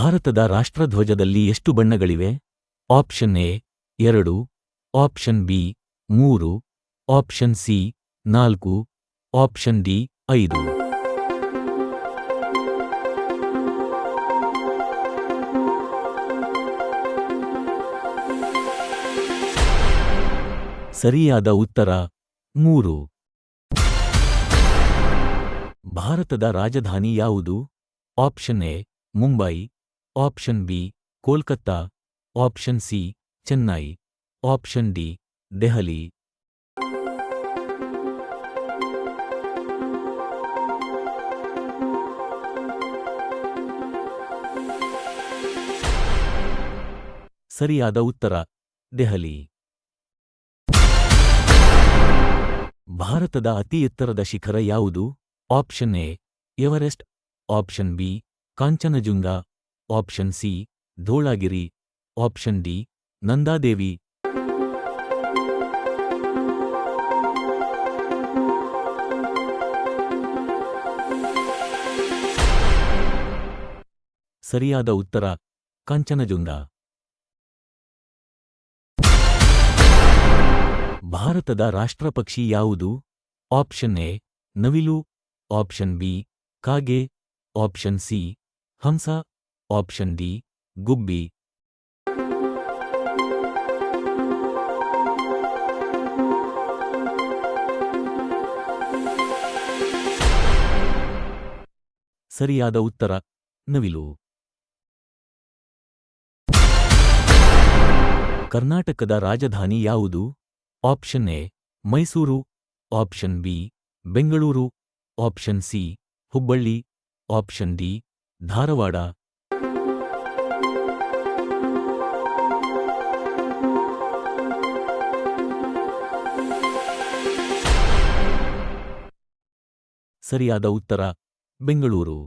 ಭಾರತದ ರಾಷ್ಟ್ರಧ್ವಜದಲ್ಲಿ ಎಷ್ಟು ಬಣ್ಣಗಳಿವೆ? ಆಪ್ಷನ್ ಎ ಎರಡು, ಆಪ್ಷನ್ ಬಿ ಮೂರು, ಆಪ್ಷನ್ ಸಿ ನಾಲ್ಕು, ಆಪ್ಷನ್ ಡಿ ಐದು. ಸರಿಯಾದ ಉತ್ತರ ಮೂರು. ಭಾರತದ ರಾಜಧಾನಿ ಯಾವುದು? Option A, Mumbai option B Kolkata option C Chennai option D Delhi ಸರಿಯಾದ ಉತ್ತರ ದೆಹಲಿ ಭಾರತದ ಅತಿ ಎತ್ತರದ ಶಿಖರ ಯಾವುದು? Option A Everest option B Kanchenjunga option C, Dhaulagiri. Option D, Nanda Devi. ಸರಿಯಾದ ಉತ್ತರ ಕಾಂಚನಜುಂಗ ಭಾರತದ ರಾಷ್ಟ್ರಪಕ್ಷಿ ಯಾವುದು? ಆಪ್ಷನ್ ಎ, ನವಿಲು. ಆಪ್ಷನ್ ಬಿ, ಕಾಗೆ. ಆಪ್ಷನ್ ಸಿ, ಹಂಸ. ಆಪ್ಷನ್ ಡಿ ಗುಬ್ಬಿ ಸರಿಯಾದ ಉತ್ತರ, ನವಿಲು. ಕರ್ನಾಟಕದ ರಾಜಧಾನಿ ಯಾವುದು? Option A Mysuru. Option B Bengaluru. Option C Hubballi. Option D Dharwad. ಸರಿಯಾದ ಉತ್ತರ, ಬೆಂಗಳೂರು.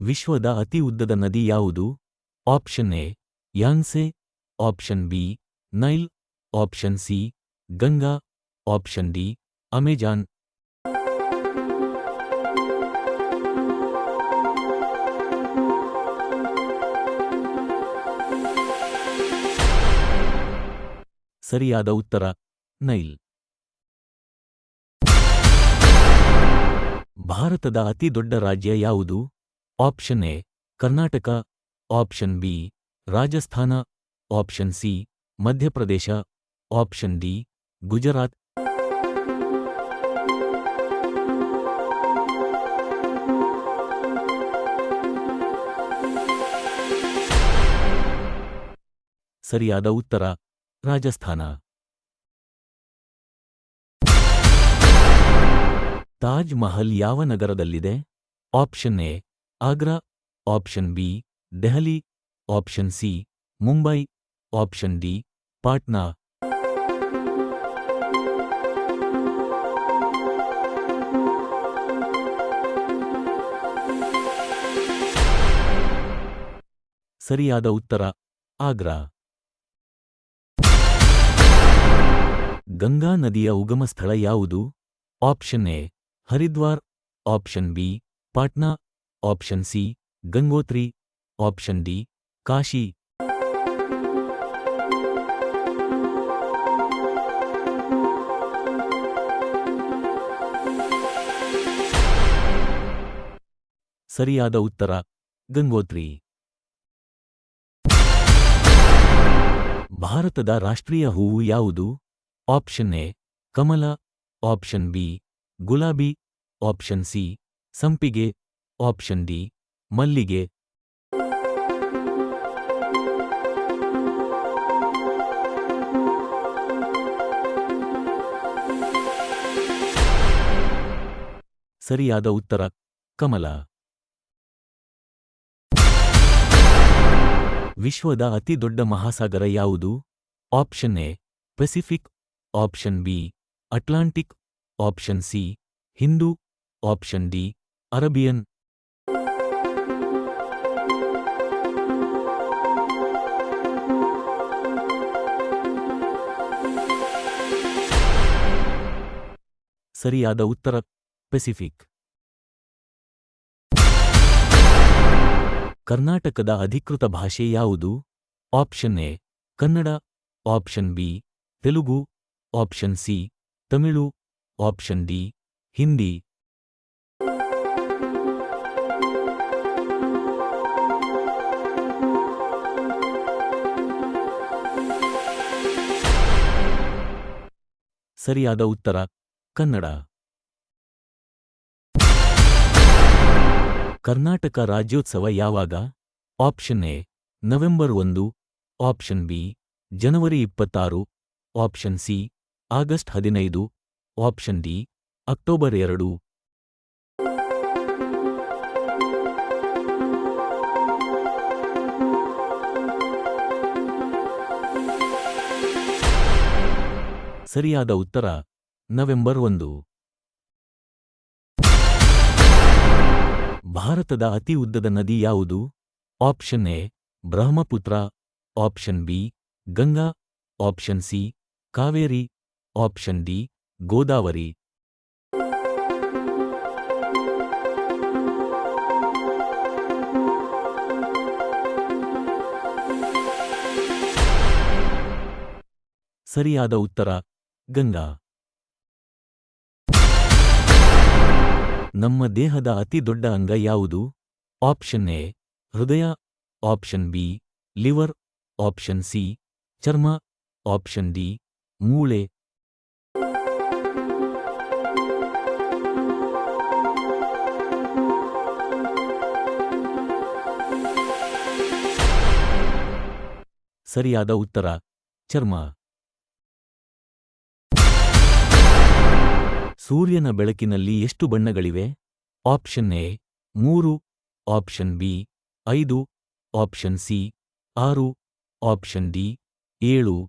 ವಿಶ್ವದ ಅತಿ ಉದ್ದದ ನದಿ ಯಾವುದು? Option A Yangtze option B, Nile. Option C, Ganga. Option D, Amazon. ಸರಿಯಾದ ಉತ್ತರ, ನೈಲ್. ಭಾರತದ ಅತಿ ದೊಡ್ಡ ರಾಜ್ಯ ಯಾವುದು? Option A, Karnataka. Option B, Rajasthan. Option C, Madhya Pradesh. Option D, Gujarat. ಸರಿಯಾದ ಉತ್ತರ, ರಾಜಸ್ಥಾನ. ತಾಜ್ ಮಹಲ್ ಯಾವ ನಗರದಲ್ಲಿದೆ? Option A, Agra. Option B, Delhi. Option C, Mumbai. Option D, Patna. ಸರಿಯಾದ ಉತ್ತರ, ಆಗ್ರಾ. ಗಂಗಾ ನದಿಯ ಉಗಮ ಸ್ಥಳ ಯಾವುದು? Option A Haridwar option B Patna option C Gangotri option D Kashi. ಸರಿಯಾದ ಉತ್ತರ, ಗಂಗೋತ್ರಿ. ಭಾರತದ ರಾಷ್ಟ್ರೀಯ ಹೂವು ಯಾವುದು? ಆಪ್ಷನ್ ಎ ಕಮಲ ಆಪ್ಷನ್ ಬಿ ಗುಲಾಬಿ ಆಪ್ಷನ್ ಸಿ ಸಂಪಿಗೆ ಆಪ್ಷನ್ ಡಿ ಮಲ್ಲಿಗೆ. ಸರಿಯಾದ ಉತ್ತರ, ಕಮಲ. ವಿಶ್ವದ ಅತಿದೊಡ್ಡ ಮಹಾಸಾಗರ ಯಾವುದು? Option A Pacific option B Atlantic option C, Hindu, option D, Arabian. ಸರಿಯಾದ ಉತ್ತರ, ಪೆಸಿಫಿಕ್. ಕರ್ನಾಟಕದ ಅಧಿಕೃತ ಭಾಷೆ ಯಾವುದು? Option A, Kannada, option B, Telugu, option C, Tamil. Option D Hindi ಸರಿಯಾದ ಉತ್ತರ, ಕನ್ನಡ. ಕರ್ನಾಟಕ ರಾಜ್ಯೋತ್ಸವ ಯಾವಾಗ? ಆಪ್ಷನ್ ಎ ನವೆಂಬರ್ ಒಂದು. ಆಪ್ಷನ್ ಬಿ ಜನವರಿ ಇಪ್ಪತ್ತಾರು. ಆಪ್ಷನ್ ಸಿ ಆಗಸ್ಟ್ ಹದಿನೈದು. ಆಪ್ಷನ್ ಡಿ ಅಕ್ಟೋಬರ್ ಎರಡು. ಸರಿಯಾದ ಉತ್ತರ ನವೆಂಬರ್ ಒಂದು. ಭಾರತದ ಅತಿ ಉದ್ದದ ನದಿ ಯಾವುದು? Option A Brahmaputra option B Ganga option C Kaveri option D Godavari ಸರಿಯಾದ ಉತ್ತರ, ಗಂಗಾ. ನಮ್ಮ ದೇಹದ ಅತಿ ದೊಡ್ಡ ಅಂಗ ಯಾವುದು? ಆಪ್ಷನ್ ಎ, ಹೃದಯ. Option B, liver. Option C, ಚರ್ಮ. ಆಪ್ಷನ್ ಡಿ, ಮೂಳೆ. ಸರಿಯಾದ ಉತ್ತರ, ಚರ್ಮ. ಸೂರ್ಯನ ಬೆಳಕಿನಲ್ಲಿ ಎಷ್ಟು ಬಣ್ಣಗಳಿವೆ? ಆಪ್ಷನ್ ಎ, ಮೂರು. ಆಪ್ಷನ್ ಬಿ, ಐದು. ಆಪ್ಷನ್ ಸಿ, ಆರು. ಆಪ್ಷನ್ ಡಿ, ಏಳು.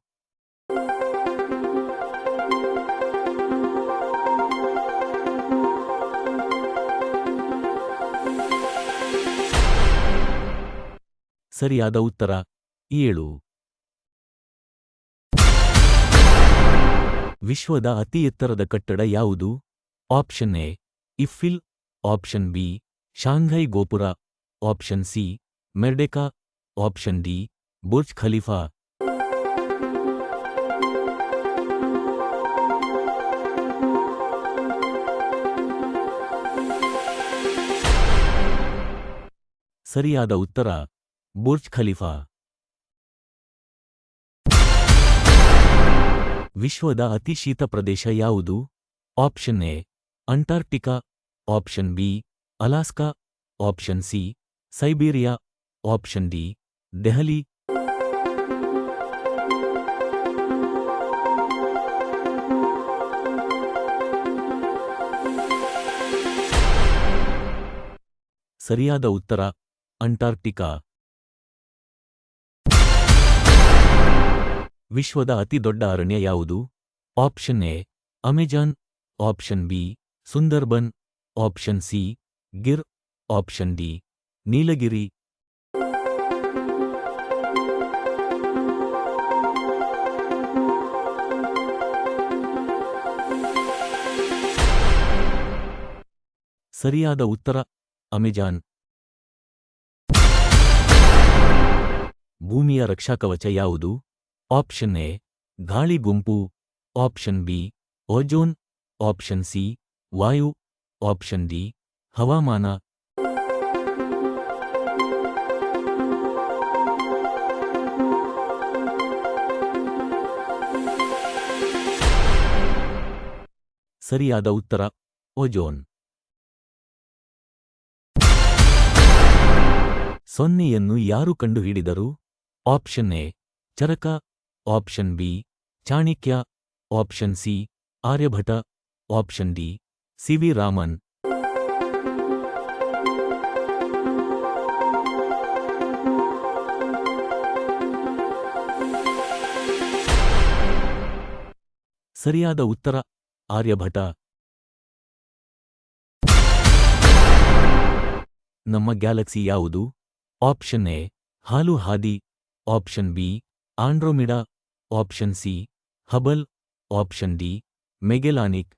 ಸರಿಯಾದ ಉತ್ತರ, ಏಳು. ವಿಶ್ವದ ಅತಿ ಎತ್ತರದ ಕಟ್ಟಡ ಯಾವುದು? Option A, Eiffel. Option B, Shanghai ಗೋಪುರ. Option C, Merdeka. Option D, Burj Khalifa. ಸರಿಯಾದ ಉತ್ತರ, ಬುರ್ಜ್ ಖಲೀಫಾ. ವಿಶ್ವದ ಅತಿ ಶೀತ ಪ್ರದೇಶ ಯಾವುದು? Option A, Antarctica. Option B, Alaska. Option C, Siberia. Option D, Delhi. ಸರಿಯಾದ ಉತ್ತರ, ಅಂಟಾರ್ಕ್ಟಿಕಾ. ವಿಶ್ವದ ಅತಿ ದೊಡ್ಡ ಅರಣ್ಯ ಯಾವುದು? Option A, Amazon. Option B, Sundarban. Option C, Gir. Option D, Nilgiri. ಸರಿಯಾದ ಉತ್ತರ, ಅಮೆಜಾನ್. ಭೂಮಿಯ ರಕ್ಷಾಕವಚ ಯಾವುದು? ಆಪ್ಷನ್ ಎ ಗಾಳಿ ಗುಂಪು. Option B ozone option C ವಾಯು. ಆಪ್ಷನ್ ಡಿ ಹವಾಮಾನ. ಸರಿಯಾದ ಉತ್ತರ ಓಜೋನ್ ಸೊನ್ನೆಯನ್ನು ಯಾರು ಕಂಡುಹಿಡಿದರು? Option A Charaka. Option B, Chanakya. Option C, Aryabhata. Option D, C V Raman. ಸರಿಯಾದ ಉತ್ತರ, ಆರ್ಯಭಟ. ನಮ್ಮ ಗ್ಯಾಲಕ್ಸಿ ಯಾವುದು? ಆಪ್ಷನ್ ಎ, ಹಾಲು ಹಾದಿ. Option B, Andromeda. Option C Hubble option D Magellanic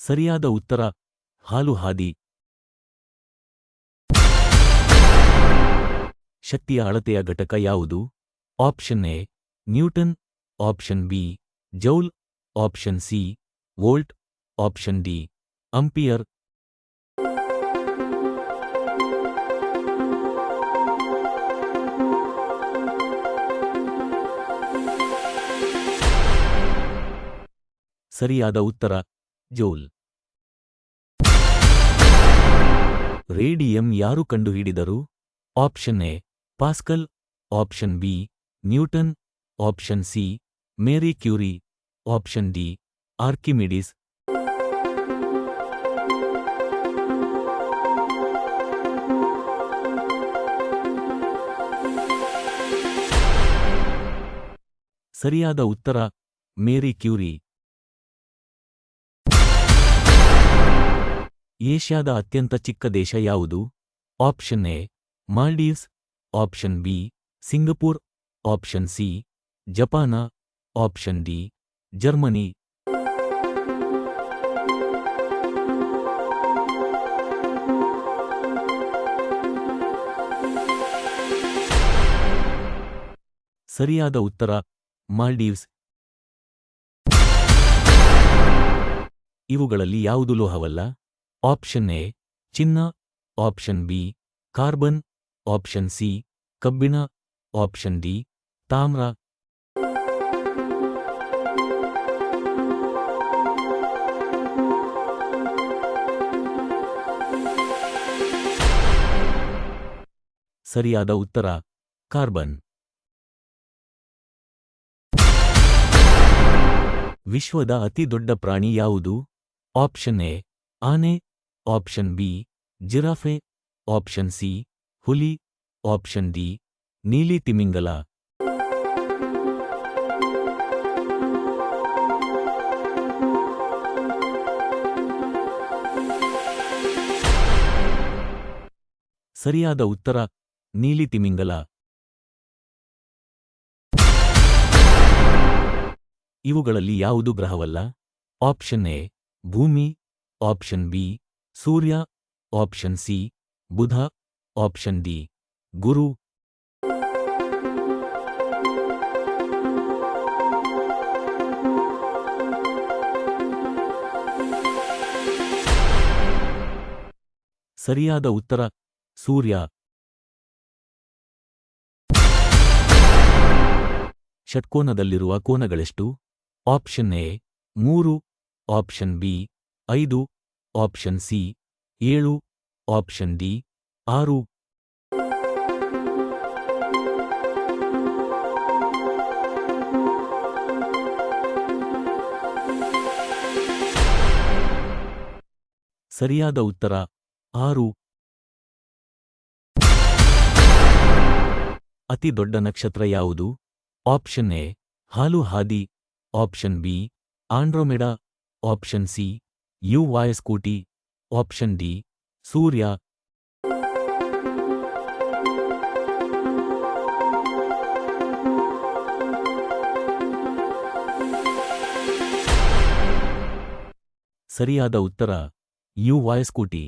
ಸರಿಯಾದ ಉತ್ತರ, ಹಾಲು ಹಾದಿ. ಶಕ್ತಿಯ ಅಳತೆಯ ಘಟಕ ಯಾವುದು? Option A Newton option B joule option C volt option D ampere ಸರಿಯಾದ ಉತ್ತರ, ಜೋಲ್. ರೇಡಿಯಂ ಯಾರು ಕಂಡುಹಿಡಿದರು? Option A Pascal option B Newton option C Marie Curie option D Archimedes ಸರಿಯಾದ ಉತ್ತರ, ಮೇರಿ ಕ್ಯೂರಿ. ಏಷ್ಯಾದ ಅತ್ಯಂತ ಚಿಕ್ಕ ದೇಶ ಯಾವುದು? Option A, Maldives. Option B, Singapore. Option C, Japan. Option D, Germany. ಸರಿಯಾದ ಉತ್ತರ ಮಾಲ್ಡೀವ್ಸ್ ಇವುಗಳಲ್ಲಿ ಯಾವುದು ಲೋಹವಲ್ಲ? ಆಪ್ಷನ್ ಎ ಚಿನ್ನ. Option B carbon option C ಕಬ್ಬಿಣ. ಆಪ್ಷನ್ ಡಿ ತಾಮ್ರ. ಸರಿಯಾದ ಉತ್ತರ ಕಾರ್ಬನ್ ವಿಶ್ವದ ಅತಿದೊಡ್ಡ ಪ್ರಾಣಿ ಯಾವುದು? ಆಪ್ಷನ್ ಎ, ಆನೆ. Option B, giraffe. Option C, ಹುಲಿ. ಆಪ್ಷನ್ ಡಿ, ನೀಲಿ ತಿಮಿಂಗಲ. ಸರಿಯಾದ ಉತ್ತರ, ನೀಲಿ ತಿಮಿಂಗಲ. ಇವುಗಳಲ್ಲಿ ಯಾವುದು ಗ್ರಹವಲ್ಲ? ಆಪ್ಷನ್ ಎ ಭೂಮಿ. ಆಪ್ಷನ್ ಬಿ ಸೂರ್ಯ. ಆಪ್ಷನ್ ಸಿ ಬುಧ. ಆಪ್ಷನ್ ಡಿ ಗುರು. ಸರಿಯಾದ ಉತ್ತರ, ಸೂರ್ಯ. ಷಟ್ಕೋನದಲ್ಲಿರುವ ಕೋನಗಳೆಷ್ಟು? ಆಪ್ಷನ್ ಎ, ಮೂರು, ಆಪ್ಷನ್ ಬಿ, ಐದು, ಆಪ್ಷನ್ ಸಿ, ಏಳು, ಆಪ್ಷನ್ ಡಿ, ಆರು. ಸರಿಯಾದ ಉತ್ತರ, ಆರು. ಅತಿ ದೊಡ್ಡ ನಕ್ಷತ್ರ ಯಾವುದು? ಆಪ್ಷನ್ ಎ, ಹಾಲು ಹಾದಿ. Option B Andromeda option C U Y Scuti option D ಸೂರ್ಯ ಸರಿಯಾದ ಉತ್ತರ ಯು ವಾಯಸ್ಕೂಟಿ